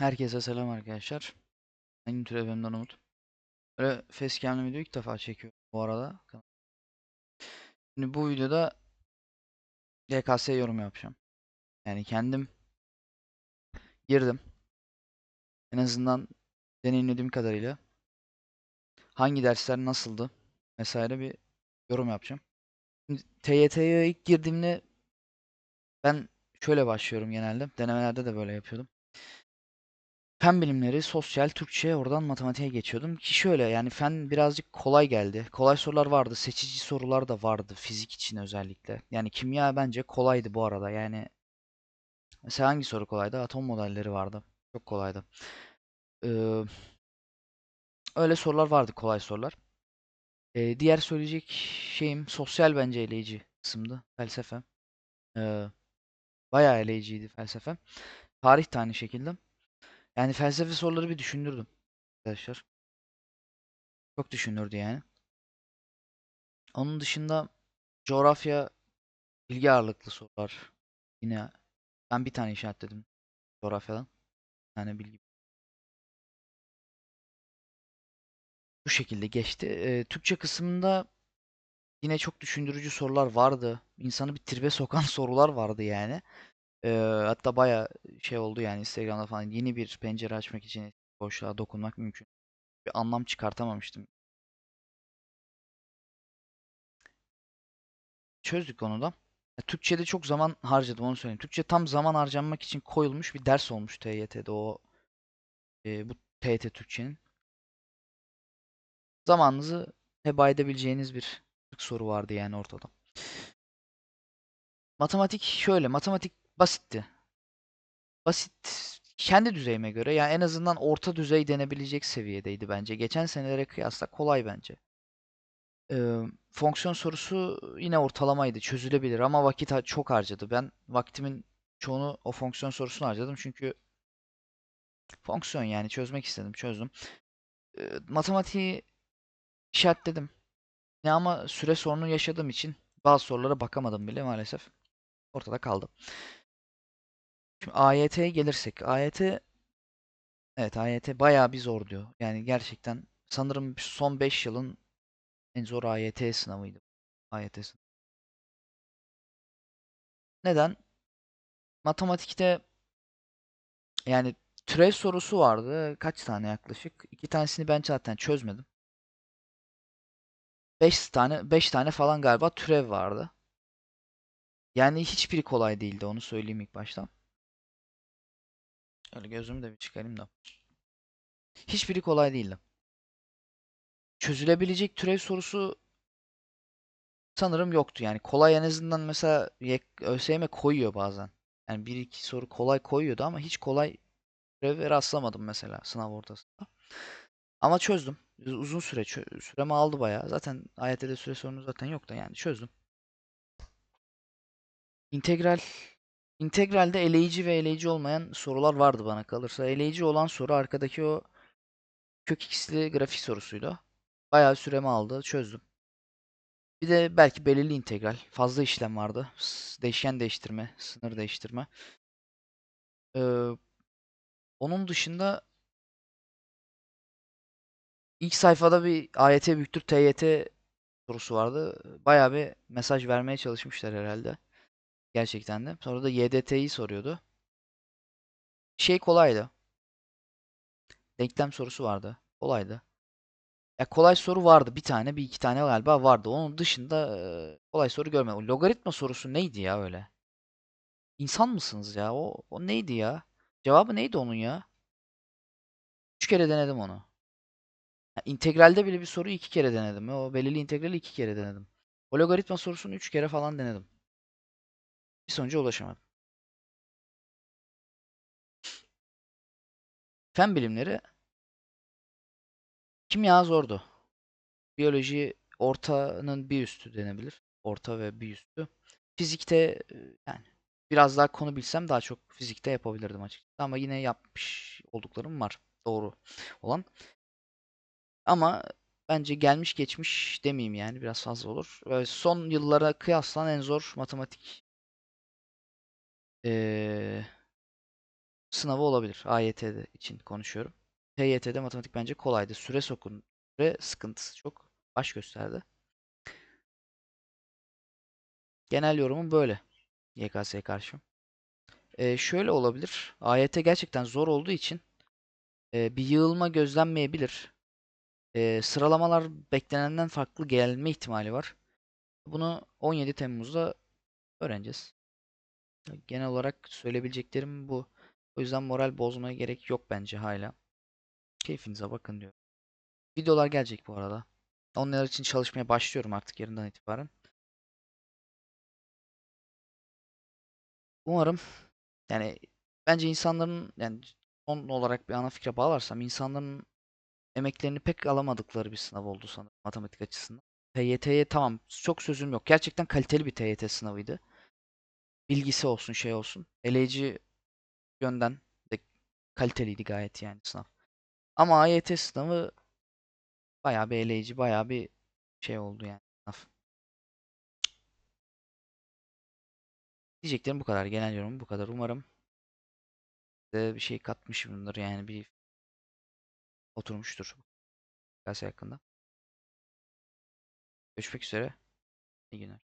Herkese selam arkadaşlar. Ben YouTube evimden Umut. Böyle facecam'lı video ilk defa çekiyorum bu arada. Şimdi bu videoda YKS yorum yapacağım. Yani kendim girdim. En azından deneyimlediğim kadarıyla hangi dersler nasıldı vesaire bir yorum yapacağım. Şimdi TYT'ye ilk girdiğimde ben şöyle başlıyorum genelde. Denemelerde de böyle yapıyordum. Fen bilimleri, sosyal, Türkçe, oradan matematiğe geçiyordum. Ki şöyle yani fen birazcık kolay geldi. Kolay sorular vardı, seçici sorular da vardı fizik için özellikle. Yani kimya bence kolaydı bu arada. Yani mesela hangi soru kolaydı? Atom modelleri vardı. Çok kolaydı. Ee, öyle sorular vardı, kolay sorular. Ee, diğer söyleyecek şeyim sosyal bence eleyici kısımdı. Felsefe. Ee, bayağı eleyiciydi felsefe. Tarih de aynı şekilde. Yani felsefe soruları bir düşündürdüm arkadaşlar. Çok düşündürdü yani. Onun dışında coğrafya bilgi ağırlıklı sorular. Yine ben bir tane işaretledim coğrafyadan. Tane bilgi. Bu şekilde geçti. Ee, Türkçe kısmında yine çok düşündürücü sorular vardı. İnsanı bir tribe sokan sorular vardı yani. Ee, hatta baya şey oldu yani Instagram'da falan yeni bir pencere açmak için boşluğa dokunmak mümkün. Bir anlam çıkartamamıştım. Çözdük onu da. Türkçe'de çok zaman harcadım onu söyleyeyim. Türkçe tam zaman harcanmak için koyulmuş bir ders olmuş TYT'de o e, bu TYT Türkçenin. Zamanınızı heba edebileceğiniz bir soru vardı yani ortada. Matematik şöyle, matematik basitti. Basit kendi düzeyime göre yani en azından orta düzey denebilecek seviyedeydi bence. Geçen senelere kıyasla kolay bence. Ee, fonksiyon sorusu yine ortalamaydı. Çözülebilir ama vakit çok harcadı. Ben vaktimin çoğunu o fonksiyon sorusunu harcadım. Çünkü fonksiyon yani çözmek istedim. Çözdüm. Ee, matematiği işaretledim. Ne ama süre sorunu yaşadığım için bazı sorulara bakamadım bile maalesef. Ortada kaldı. Şimdi AYT'ye gelirsek. AYT evet AYT bayağı bir zor diyor. Yani gerçekten sanırım son 5 yılın en zor AYT sınavıydı. AYT sınavı. Neden? Matematikte yani türev sorusu vardı. Kaç tane yaklaşık? İki tanesini ben zaten çözmedim. 5 tane 5 tane falan galiba türev vardı. Yani hiçbiri kolay değildi onu söyleyeyim ilk başta. Öyle gözümü de bir çıkarayım da. Hiçbiri kolay değildi. Çözülebilecek türev sorusu sanırım yoktu. Yani kolay en azından mesela ÖSYM koyuyor bazen. Yani bir iki soru kolay koyuyordu ama hiç kolay türeve rastlamadım mesela sınav ortasında. Ama çözdüm. Uzun süre çö- süremi aldı bayağı. Zaten AYT'de süre sorunu zaten yok da yani çözdüm. İntegral integralde eleyici ve eleyici olmayan sorular vardı bana kalırsa. Eleyici olan soru arkadaki o kök x'li grafik sorusuydu. Bayağı süremi aldı. Çözdüm. Bir de belki belirli integral. Fazla işlem vardı. Değişken değiştirme, sınır değiştirme. Ee, onun dışında ilk sayfada bir AYT büyüktür TYT sorusu vardı. Bayağı bir mesaj vermeye çalışmışlar herhalde. Gerçekten de. Sonra da YDT'yi soruyordu. Şey kolaydı. Denklem sorusu vardı. Kolaydı. Ya kolay soru vardı. Bir tane, bir iki tane galiba vardı. Onun dışında kolay soru görmedim. Logaritma sorusu neydi ya öyle? İnsan mısınız ya? O, o neydi ya? Cevabı neydi onun ya? Üç kere denedim onu. Ya, integralde bile bir soruyu iki kere denedim. O belirli integrali iki kere denedim. O logaritma sorusunu üç kere falan denedim. Bir sonuca ulaşamadım. Fen bilimleri kimya zordu. Biyoloji ortanın bir üstü denebilir. Orta ve bir üstü. Fizikte e, yani biraz daha konu bilsem daha çok fizikte yapabilirdim açıkçası. Ama yine yapmış olduklarım var. Doğru olan. Ama bence gelmiş geçmiş demeyeyim yani biraz fazla olur. Son yıllara kıyaslan en zor matematik ee, sınavı olabilir. AYT'de için konuşuyorum. TYT'de matematik bence kolaydı. Süre sokun. Süre sıkıntısı çok baş gösterdi. Genel yorumum böyle. YKS'ye karşı. Ee, şöyle olabilir. AYT gerçekten zor olduğu için e, bir yığılma gözlenmeyebilir. E, sıralamalar beklenenden farklı gelme ihtimali var. Bunu 17 Temmuz'da öğreneceğiz. Genel olarak söyleyebileceklerim bu. O yüzden moral bozmaya gerek yok bence hala. Keyfinize bakın diyor. Videolar gelecek bu arada. Onlar için çalışmaya başlıyorum artık yarından itibaren. Umarım yani bence insanların yani son olarak bir ana fikre bağlarsam insanların emeklerini pek alamadıkları bir sınav oldu sanırım matematik açısından. TYT'ye tamam çok sözüm yok. Gerçekten kaliteli bir TYT sınavıydı. Bilgisi olsun şey olsun. Eleyici yönden de kaliteliydi gayet yani sınav. Ama AYT sınavı bayağı bir eleyici, bayağı bir şey oldu yani sınav. Diyeceklerim bu kadar. Genel yorum bu kadar. Umarım size bir şey katmışımdır yani bir oturmuştur. Gazete hakkında. Görüşmek üzere. İyi günler.